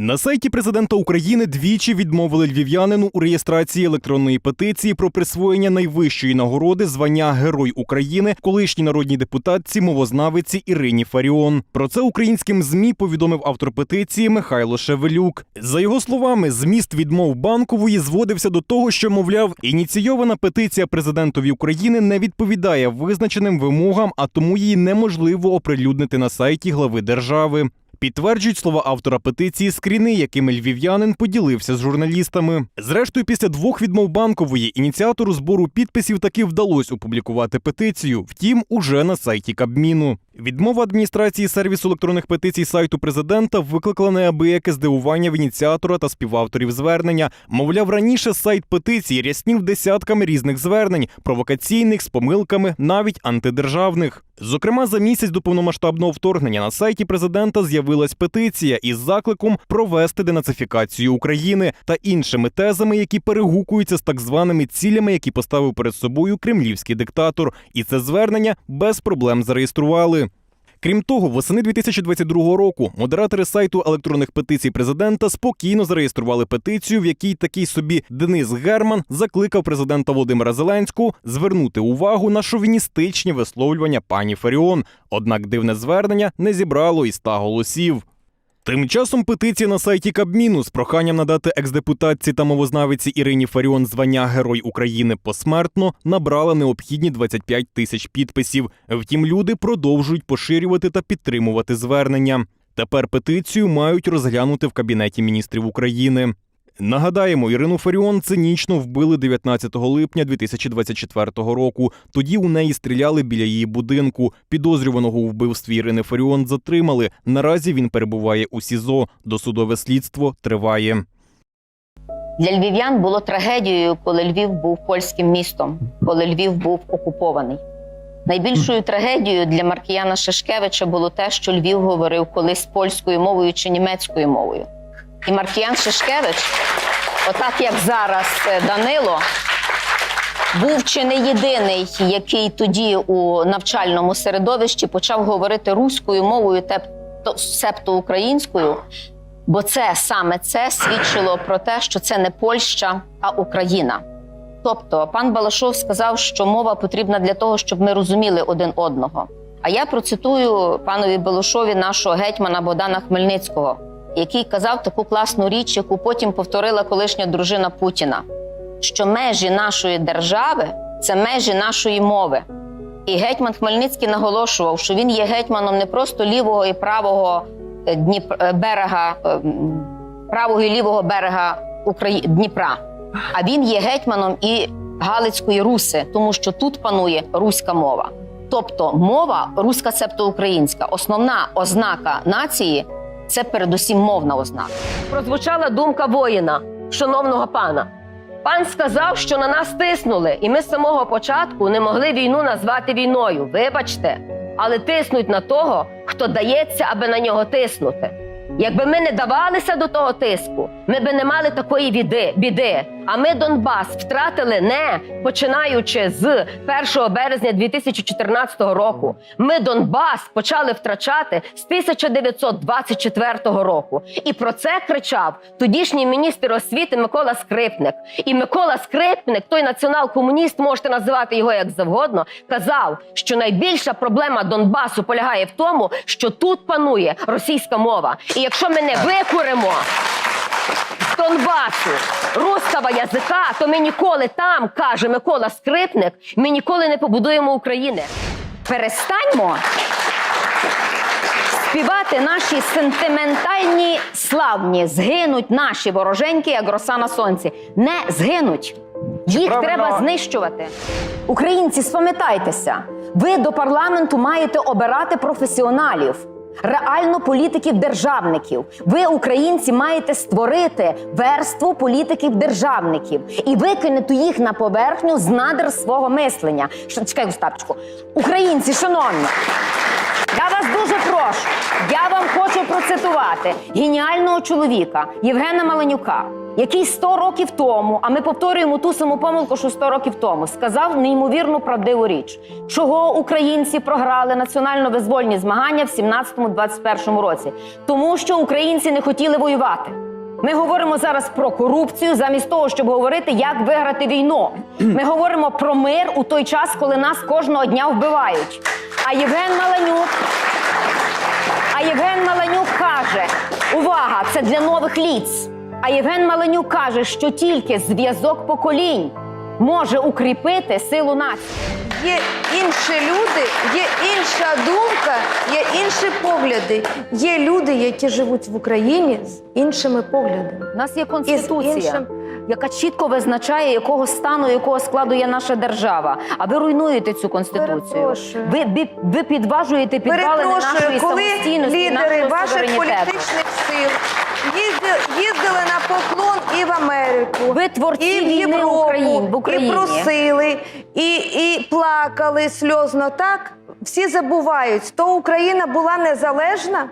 На сайті президента України двічі відмовили львів'янину у реєстрації електронної петиції про присвоєння найвищої нагороди звання Герой України колишній народній депутатці мовознавиці Ірині Фаріон. Про це українським змі повідомив автор петиції Михайло Шевелюк. За його словами, зміст відмов банкової зводився до того, що мовляв, ініційована петиція президентові України не відповідає визначеним вимогам, а тому її неможливо оприлюднити на сайті глави держави. Підтверджують слова автора петиції скріни, якими львів'янин поділився з журналістами. Зрештою, після двох відмов банкової ініціатору збору підписів таки вдалося опублікувати петицію. Втім, уже на сайті Кабміну. Відмова адміністрації сервісу електронних петицій сайту президента викликала неабияке здивування в ініціатора та співавторів звернення. Мовляв, раніше сайт петиції ряснів десятками різних звернень, провокаційних з помилками, навіть антидержавних. Зокрема, за місяць до повномасштабного вторгнення на сайті президента з'явилась петиція із закликом провести денацифікацію України та іншими тезами, які перегукуються з так званими цілями, які поставив перед собою кремлівський диктатор. І це звернення без проблем зареєстрували. Крім того, восени 2022 року модератори сайту електронних петицій президента спокійно зареєстрували петицію, в якій такий собі Денис Герман закликав президента Володимира Зеленського звернути увагу на шовіністичні висловлювання пані Фаріон. Однак дивне звернення не зібрало і ста голосів. Тим часом петиція на сайті Кабміну з проханням надати екс-депутатці та мовознавиці Ірині Фаріон звання Герой України посмертно набрала необхідні 25 тисяч підписів. Втім, люди продовжують поширювати та підтримувати звернення. Тепер петицію мають розглянути в Кабінеті міністрів України. Нагадаємо, Ірину Фаріон цинічно вбили 19 липня 2024 року. Тоді у неї стріляли біля її будинку. Підозрюваного у вбивстві Ірини Фаріон затримали. Наразі він перебуває у СІЗО. Досудове слідство триває. Для львів'ян було трагедією, коли Львів був польським містом, коли Львів був окупований. Найбільшою трагедією для Маркіяна Шишкевича було те, що Львів говорив колись польською мовою чи німецькою мовою. І Маркіян Шишкевич, отак як зараз е, Данило, був чи не єдиний, який тоді у навчальному середовищі почав говорити руською мовою, себто українською, бо це саме це свідчило про те, що це не Польща, а Україна. Тобто, пан Балашов сказав, що мова потрібна для того, щоб ми розуміли один одного. А я процитую панові Балашові нашого гетьмана Богдана Хмельницького, який казав таку класну річ, яку потім повторила колишня дружина Путіна: що межі нашої держави це межі нашої мови. І гетьман Хмельницький наголошував, що він є гетьманом не просто лівого і правого е, Дніп... е, берега, е, правого і лівого берега Украї... Дніпра, а він є гетьманом і Галицької Руси, тому що тут панує руська мова. Тобто мова руська, цебто українська, основна ознака нації це передусім мовна ознака. прозвучала думка воїна, шановного пана. Пан сказав, що на нас тиснули, і ми з самого початку не могли війну назвати війною. Вибачте, але тиснуть на того, хто дається, аби на нього тиснути. Якби ми не давалися до того тиску, ми би не мали такої біди. А ми Донбас втратили не починаючи з 1 березня 2014 року. Ми Донбас почали втрачати з 1924 року. І про це кричав тодішній міністр освіти Микола Скрипник. І Микола Скрипник, той націонал-комуніст, можете називати його як завгодно, казав, що найбільша проблема Донбасу полягає в тому, що тут панує російська мова. І якщо ми не викуримо з Донбасу руского язика, то ми ніколи там, каже Микола Скрипник, ми ніколи не побудуємо України. Перестаньмо співати наші сентиментальні славні. Згинуть наші вороженьки, як роса на сонці. Не згинуть. Їх правильно- треба знищувати. Українці, спам'ятайтеся, ви до парламенту маєте обирати професіоналів. Реально політиків-державників. Ви, українці, маєте створити верству політиків-державників і викинути їх на поверхню з надр свого мислення. Що, чекай, Остапчику. Українці, шановні, я вас дуже прошу. Я вам хочу процитувати геніального чоловіка Євгена Маленюка, який 100 років тому, а ми повторюємо ту саму помилку, що 100 років тому, сказав неймовірно правдиву річ, чого українці програли національно-визвольні змагання в 17-21 році, тому що українці не хотіли воювати. Ми говоримо зараз про корупцію, замість того, щоб говорити, як виграти війну. Ми говоримо про мир у той час, коли нас кожного дня вбивають. А Євген Маланюк а Євген Маланюк каже: увага, це для нових ліц. А Євген Маланюк каже, що тільки зв'язок поколінь може укріпити силу нації. Є інші люди, є інша думка, є інші погляди. Є люди, які живуть в Україні з іншими поглядами. У нас є конституція, іншим- яка чітко визначає, якого стану, якого складу є наша держава. А ви руйнуєте цю конституцію. Ви, ви, ви підважуєте підвалини нашої коли самостійності, лідери нашого ваших політичних сил їзди- їздили на поклон і в Америку, Ви творці і в війни Європу, Україн- в Україні. і просили, і, і плакали сльозно. Так всі забувають, то Україна була незалежна.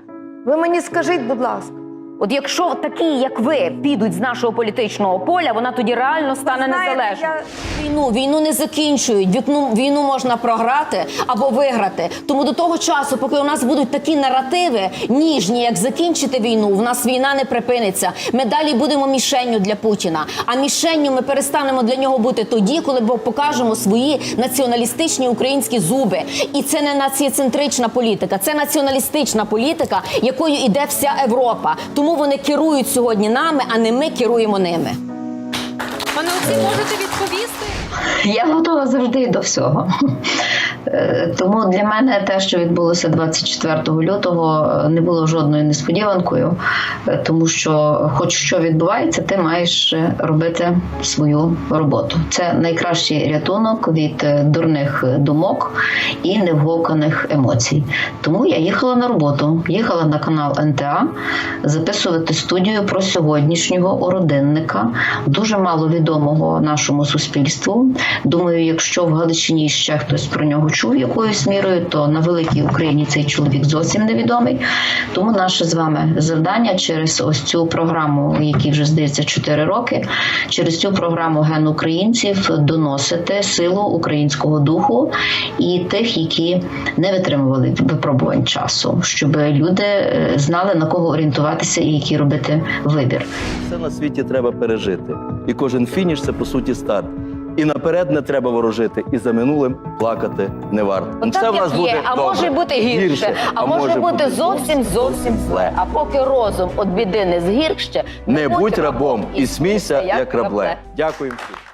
Ви мені скажіть, будь ласка. От якщо такі, як ви, підуть з нашого політичного поля, вона тоді реально стане знаєте, незалежною. я- Війну війну не закінчують. Вікну війну можна програти або виграти. Тому до того часу, поки у нас будуть такі наративи ніжні, як закінчити війну, в нас війна не припиниться. Ми далі будемо мішенню для Путіна. А мішенню ми перестанемо для нього бути тоді, коли покажемо свої націоналістичні українські зуби. І це не націоцентрична політика, це націоналістична політика, якою іде вся Європа. Тому вони керують сьогодні нами, а не ми керуємо ними. Пане Олексій, можете відповісти? Я готова завжди до всього. Е, Тому для мене те, що відбулося 24 лютого, не було жодною несподіванкою, е, тому що, хоч що відбувається, ти маєш е, робити свою роботу. Це найкращий рятунок від дурних думок і невгуканих емоцій. Тому я їхала на роботу, їхала на канал НТА записувати студію про сьогоднішнього уродинника, дуже мало відомого нашому суспільству. Думаю, якщо в Галичині ще хтось про нього чув якоюсь мірою, то на великій Україні цей чоловік зовсім невідомий. Тому наше з вами завдання через ось цю програму, якій вже здається 4 роки, через цю програму ген українців доносити силу українського духу і тих, які не витримували випробувань часу, щоб люди е, знали на кого орієнтуватися і який робити вибір. Все на світі треба пережити. І кожен фініш це по суті старт. І наперед не треба ворожити, і за минулим плакати не варто. От Все так, в нас як буде є, а добре. може бути гірше, а, може бути зовсім зовсім зле. А поки розум від біди не згірще, Не будь рабом і смійся, як рабле. Дякую всім.